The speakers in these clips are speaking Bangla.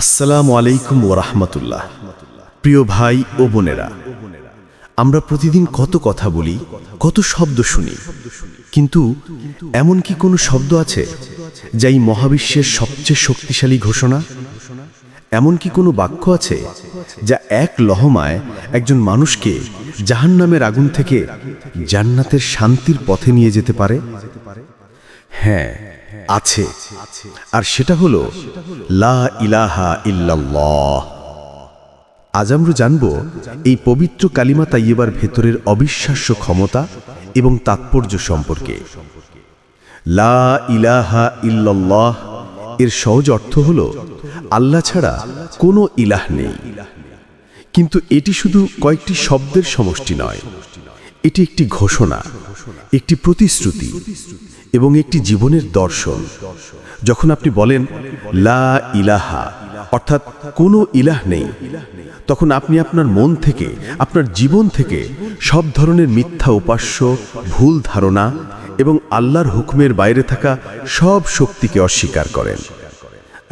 আসসালামু আলাইকুম ওরহমতুল্লাহ প্রিয় ভাই ও বোনেরা, আমরা প্রতিদিন কত কথা বলি, কত শব্দ শুনি, কিন্তু এমন কি কোনো শব্দ আছে যা এই মহাবিশ্বের সবচেয়ে শক্তিশালী ঘোষণা? এমন কি কোনো বাক্য আছে যা এক লহমায় একজন মানুষকে জাহান্নামের আগুন থেকে জান্নাতের শান্তির পথে নিয়ে যেতে পারে? হ্যাঁ আছে। আর সেটা হলো, লা ইলাহা ইল্লাল্লাহ। আজ আমরা জানব এই পবিত্র কালিমা তাইয়েবার ভেতরের অবিশ্বাস্য ক্ষমতা এবং তাৎপর্য সম্পর্কে। লা ইলাহা ইল্লাল্লাহ এর সহজ অর্থ হল, আল্লাহ ছাড়া কোনো ইলাহ নেই। কিন্তু এটি শুধু কয়েকটি শব্দের সমষ্টি নয় এটি একটি ঘোষণা, একটি প্রতিশ্রুতি এবং একটি জীবনের দর্শন। যখন আপনি বলেন, লা ইলাহা অর্থাৎ কোনো ইলাহ নেই, তখন আপনি আপনার মন থেকে, আপনার জীবন থেকে সব ধরনের মিথ্যা উপাস্য, ভুল ধারণা এবং আল্লাহর হুকুমের বাইরে থাকা সব শক্তিকে অস্বীকার করেন।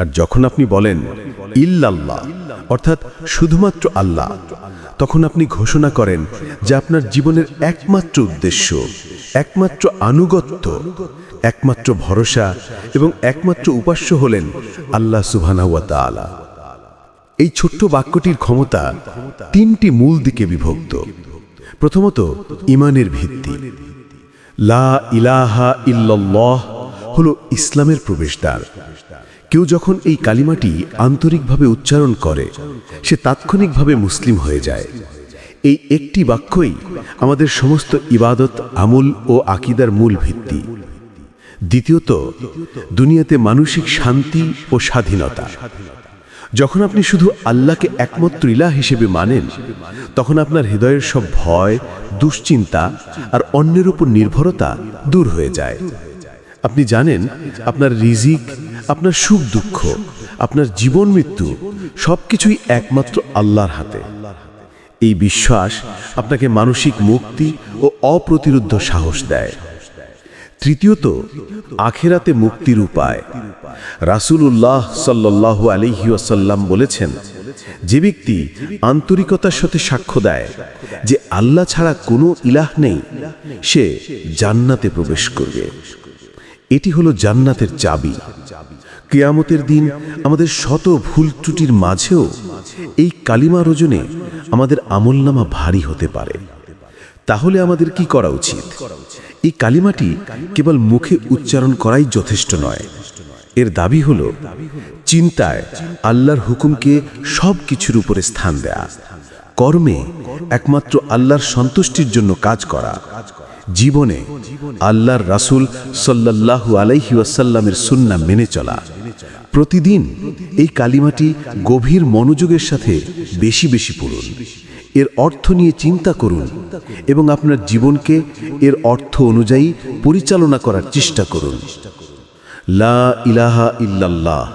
আর যখন আপনি বলেন, ইল্লাল্লাহ অর্থাৎ শুধুমাত্র আল্লাহ তখন আপনি ঘোষণা করেন যে আপনার জীবনের একমাত্র উদ্দেশ্য, একমাত্র আনুগত্য, একমাত্র ভরসা এবং একমাত্র উপাস্য হলেন আল্লাহ সুবহানাহুয়া তাআলা। এই ছোট্ট বাক্যটির ক্ষমতা তিনটি মূল দিকে বিভক্ত। প্রথমত, ইমানের ভিত্তি। লা ইলাহা ইল্লাল্লাহ হলো ইসলামের প্রবেশদ্বার। কেউ যখন এই কালিমাটি আন্তরিকভাবে উচ্চারণ করে, সে তাৎক্ষণিকভাবে মুসলিম হয়ে যায়। এই একটি বাক্যই আমাদের সমস্ত ইবাদত, আমল ও আকিদার মূল ভিত্তি। দ্বিতীয়ত, দুনিয়াতে মানসিক শান্তি ও স্বাধীনতা। যখন আপনি শুধু আল্লাহকে একমাত্র ইলা হিসেবে মানেন, তখন আপনার হৃদয়ের সব ভয়, দুশ্চিন্তা আর অন্যের উপর নির্ভরতা দূর হয়ে যায়। আপনি জানেন আপনার রিজিক, আপনার সুখ দুঃখ, আপনার জীবন মৃত্যু সবকিছুই একমাত্র আল্লাহর হাতে। এই বিশ্বাস আপনাকে মানসিক মুক্তি ও অপ্রতিরুদ্ধ সাহস দেয়। তৃতীয়ত, আখেরাতে মুক্তির উপায়। রাসূলুল্লাহ সাল্লাল্লাহু আলাইহি ওয়াসাল্লাম বলেছেন, যে ব্যক্তি আন্তরিকতার সাথে সাক্ষ্য দেয় যে আল্লাহ ছাড়া কোনো ইলাহ নেই, সে জান্নাতে প্রবেশ করবে। এটি হলো জান্নাতের চাবি। কেয়ামতের দিন আমাদের শত ভুল ত্রুটির মাঝেও এই কালিমা রোজনে আমাদের আমলনামা ভারী হতে পারে। তাহলে আমাদের কি করা উচিত? এই কালিমাটি কেবল মুখে উচ্চারণ করাই যথেষ্ট নয়। এর দাবি হল চিন্তায় আল্লাহর হুকুমকে সব কিছুর উপরে স্থান দেয়া। কর্মে একমাত্র আল্লাহর সন্তুষ্টির জন্য কাজ করা। জীবনে আল্লাহর রাসূল সাল্লাল্লাহু আলাইহি ওয়াসাল্লামের সুন্নাহ মেনে চলা। প্রতিদিন এই কালিমাটি গভীর মনোযোগের সাথে বেশি বেশি পড়ুন। এর অর্থ নিয়ে চিন্তা করুন এবং আপনার জীবনকে এর অর্থ অনুযায়ী পরিচালনা করার চেষ্টা করুন। লা ইলাহা ইল্লাল্লাহ,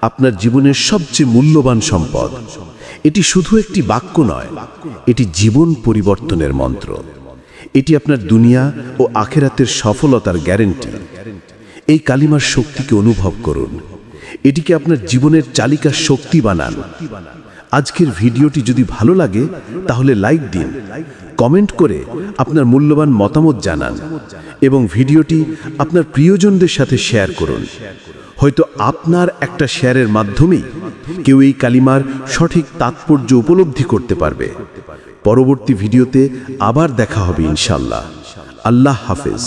আপনার জীবনের সবচেয়ে মূল্যবান সম্পদ। এটি শুধু একটি বাক্য নয়, এটি জীবন পরিবর্তনের মন্ত্র। এটি আপনার দুনিয়া ও আখেরাতের সফলতার গ্যারেন্টি। এই কালিমার শক্তিকে অনুভব করুন। এটিকে আপনার জীবনের চালিকা শক্তি বানান। আজকের ভিডিওটি যদি ভালো লাগে, তাহলে লাইক দিন। কমেন্ট করে আপনার মূল্যবান মতামত জানান এবং ভিডিওটি আপনার প্রিয়জনদের সাথে শেয়ার করুন। হয়তো আপনার একটা শেয়ারের মাধ্যমেই কেউ এই কালিমার সঠিক তাৎপর্য উপলব্ধি করতে পারবে। পরবর্তী ভিডিওতে আবার দেখা হবে ইনশাল্লাহ আল্লাহ হাফেজ।